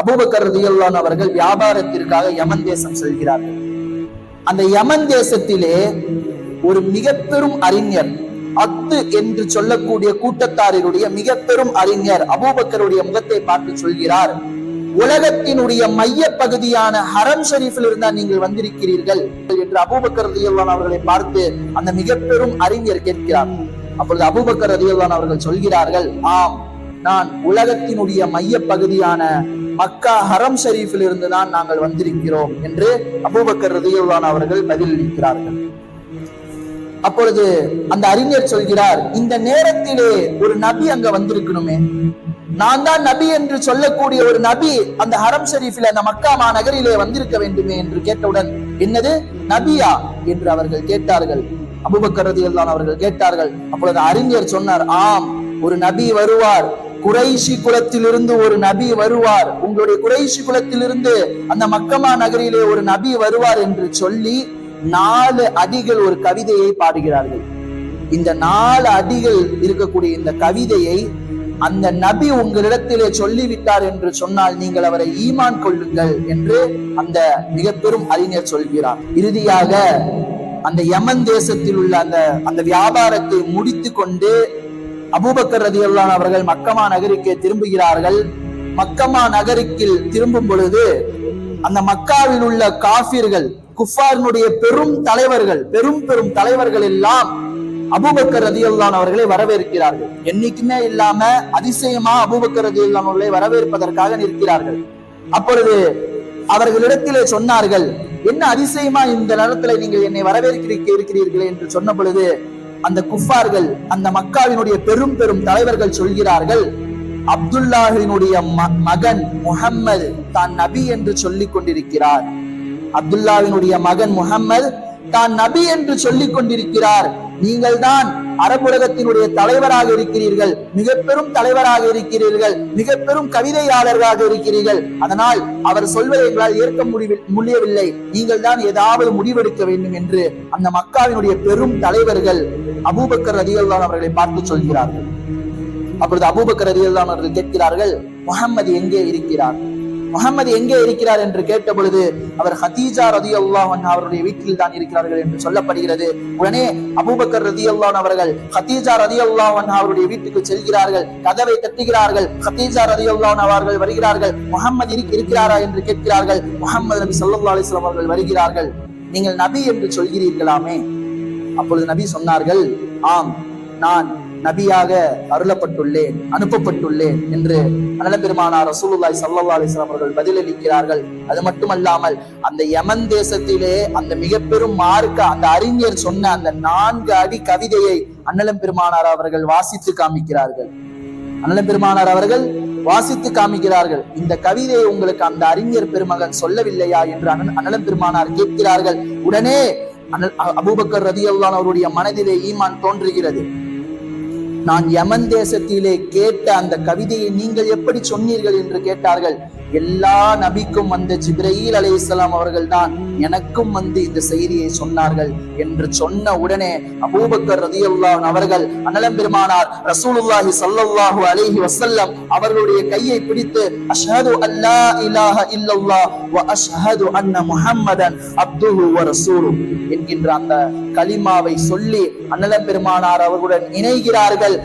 Abu Bakr அவர்கள் வியாபாரத்திற்காக யமன் தேசம் செல்கிறார்கள். அந்த யமன் தேசத்திலே ஒரு மிக பெரும் அறிஞர் அத்து என்று சொல்லக்கூடிய கூட்டத்தாரினுடைய மிக பெரும் அறிஞர் அபூபக்கருடைய முகத்தை பார்த்து சொல்கிறார் உலகத்தினுடைய மைய பகுதியான ஹரம் ஷரீஃபில் இருந்தா நீங்கள் வந்திருக்கிறீர்கள் என்று அபூபக்கர் ரதியல்லான் அவர்களை பார்த்து அந்த மிக பெரும் அறிஞர் கேட்கிறார். அப்பொழுது அபூபக்கர் ரதியல்லான் அவர்கள் சொல்கிறார்கள் ஆம் நான் உலகத்தினுடைய மைய பகுதியான மக்கா ஹரம் ஷரீஃபில் இருந்து தான் நாங்கள் வந்திருக்கிறோம் என்று அபூபக்கர் ரதியுல்லான் அவர்கள் பதிலளிக்கிறார்கள் அப்பொழுது அந்த அறிஞர் சொல்கிறார் இந்த நேரத்திலே ஒரு நபி அங்க வந்திருக்கணுமே. நான் தான் நபி என்று சொல்லக்கூடிய ஒரு நபி அந்த ஹரம் ஷரீஃபில் அந்த மக்கா மாநகரிலே வந்திருக்க வேண்டுமே என்று கேட்டவுடன் என்னது? நபியா என்று அவர்கள் கேட்டார்கள். அபுபக்கர் அவர்கள் கேட்டார்கள். அப்பொழுது அறிஞர் சொன்னார் ஆம் ஒரு நபி வருவார். குறைஷி குலத்திலிருந்து ஒரு நபி வருவார். உங்களுடைய குறைஷி குலத்திலிருந்து அந்த மக்கமா நகரிலே ஒரு நபி வருவார் என்று சொல்லி நாலு அடிகள் ஒரு கவிதையை பாடுகிறார்கள். இந்த நாலு அடிகள் இருக்கக்கூடிய இந்த கவிதையை அந்த நபி உங்களிடத்திலே சொல்லிவிட்டார் என்று சொன்னால் நீங்கள் அவரை ஈமான் கொள்ளுங்கள் என்று அந்த மிக பெரும் அறிஞர் சொல்கிறார். இறுதியாக அந்த யமன் தேசத்தில் உள்ள அந்த அந்த வியாபாரத்தை முடித்து கொண்டு அபூபக்கர் ரதியுல்லான் அவர்கள் மக்கமா நகருக்கு திரும்புகிறார்கள். மக்கமா நகருக்கு திரும்பும் பொழுது அந்த மக்காவில் உள்ள காபிர்கள் குஃபாரினுடைய பெரும் தலைவர்கள் பெரும் பெரும் தலைவர்கள் எல்லாம் அபூபக்கர் ரதியுல்லான் அவர்களை வரவேற்கிறார்கள். என்னைக்குமே இல்லாம அதிசயமா அபூபக்கர் ரதியுல்லான் அவர்களை வரவேற்பதற்காக நிற்கிறார்கள். அப்பொழுது அவர்களிடத்திலே சொன்னார்கள் என்ன அதிசயமா இந்த நேரத்துல நீங்கள் என்னை வரவேற்கிறீர்கள் இருக்கிறீர்கள்? என்று சொன்ன பொழுது அந்த குஃபார்கள் அந்த மக்காவினுடைய பெரும் பெரும் தலைவர்கள் சொல்கிறார்கள் அப்துல்லாஹினுடைய மகன் முகம்மது தான் நபி என்று சொல்லிக் கொண்டிருக்கிறார். அப்துல்லாவினுடைய மகன் முகம்மது தான் நபி என்று சொல்லிக் கொண்டிருக்கிறார். நீங்கள் தான் அரபுலகத்தினுடைய தலைவராக இருக்கிறீர்கள். மிக பெரும் தலைவராக இருக்கிறீர்கள். மிக பெரும் கவிதையாளர்களாக இருக்கிறீர்கள். அதனால் அவர் சொல்வதை எங்களால் ஏற்க முடியவில்லை. நீங்கள் தான் ஏதாவது முடிவெடுக்க வேண்டும் என்று அந்த மக்காவினுடைய பெரும் தலைவர்கள் அபூபக்கர் ரதியல்லான் அவர்களை பார்த்து சொல்கிறார்கள். அப்பொழுது அபூபக்கர் ரதியல்லான் அவர்கள் கேட்கிறார்கள் முகமது எங்கே இருக்கிறார்? முகமது எங்கே இருக்கிறார் என்று கேட்ட பொழுது அவர் ஹதீஜா ரதி அல்லாஹன் அவருடைய வீட்டில் தான் இருக்கிறார்கள் என்று சொல்லப்படுகிறது. உடனே அபூபக்கர் ரதி அல்லான் அவர்கள் ஹதீஜா ரதி அல்லாஹன் அவருடைய வீட்டுக்கு செல்கிறார்கள் கதவை தட்டுகிறார்கள். ஹதீஜா ரதி அல்லான் அவர்கள் வருகிறார்கள் முகமது இருக்கிறாரா என்று கேட்கிறார்கள். முகமது நபி சல்லா அலிஸ்லாம் அவர்கள் வருகிறார்கள். நீங்கள் நபி என்று சொல்கிறீர்களாமே? அப்பொழுது நபி சொன்னார்கள் ஆம் நான் நபியாக அருளப்பட்டுள்ளேன் அனுப்பப்பட்டுள்ளேன் என்று அனலபெருமானார் ரசூலுல்லாய் சல்லா அலிஸ்லாம் அவர்கள் பதிலளிக்கிறார்கள். அது மட்டுமல்லாமல் அந்த யமன் தேசத்திலே அந்த மிக பெரும் மார்க்க அந்த அறிஞர் சொன்ன அந்த நான்கு அடி கவிதையை அன்னலம் பெருமானார் அவர்கள் வாசித்து காமிக்கிறார்கள். அன்னலம் பெருமானார் அவர்கள் வாசித்து காமிக்கிறார்கள். இந்த கவிதையை உங்களுக்கு அந்த அறிஞர் பெருமகன் சொல்லவில்லையா என்று அனலம் பெருமானார் கேட்கிறார்கள். உடனே அபூபக்கர் ரதி அவருடைய மனதிலே ஈமான் தோன்றுகிறது. நான் யமன் தேசத்திலே கேட்ட அந்த கவிதையை நீங்கள் எப்படி சொன்னீர்கள் என்று கேட்டார்கள்? எல்லா நபிக்கும் வந்த ஜிப்ரீல் அலை இஸ்லாம் அவர்கள் தான் எனக்கும் வந்து இந்த செய்தியை சொன்னார்கள் என்று சொன்ன உடனே அபூபக்கர் ரதியுல்லான் அவர்கள் அனலம் பெருமானார் ரசூலுல்லாஹி சல்லல்லாஹு அலைஹி வசல்லம் அவர்களுடைய கையை பிடித்து அஷ்ஹது அல்லா இலாஹ இல்லல்லாஹ் வ அஷ்ஹது அன்ன முஹம்மதன் அப்துஹு வ ரசூலு என்கின்ற அந்த கலிமாவை சொல்லி அனலம் பெருமானார் அவர்களுடன் இணைகிறார்கள்.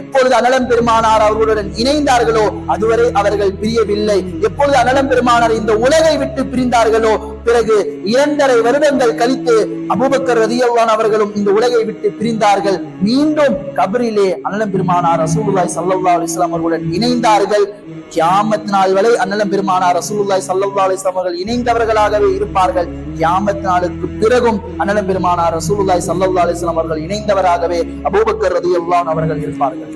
எப்பொழுது அனலம் பெருமானார் அவர்களுடன் இணைந்தார்களோ அதுவரை அவர்கள் பிரியவில்லை. எப்பொழுது அனலம் பெருமானார் இந்த உலகை விட்டு பிரிந்தார்களோ பிறகு இரண்டரை வருடங்கள் கழித்து அபூபக்கர் ரதியல்லான் அவர்களும் இந்த உலகை விட்டு பிரிந்தார்கள். மீண்டும் கபரிலே அனலம் பெருமானார் ரசூலுல்லாய் சல்லா அலிஸ்லாம் அவர்களுடன் இணைந்தார்கள். கியாமத் நாள் வரை அன்னலம் பெருமானார் ரசூலுல்லாய் சல்லா அலிஸ்லாம் அவர்கள் இணைந்தவர்களாகவே இருப்பார்கள். கியாமத் நாளுக்கு பிறகும் அன்னலம் பெருமானார் ரசூலுல்லாய் சல்லா அலிஸ்லாம் அவர்கள் இணைந்தவராகவே அபூபக்கர் ரதியல்லான் அவர்கள் இருப்பார்கள்.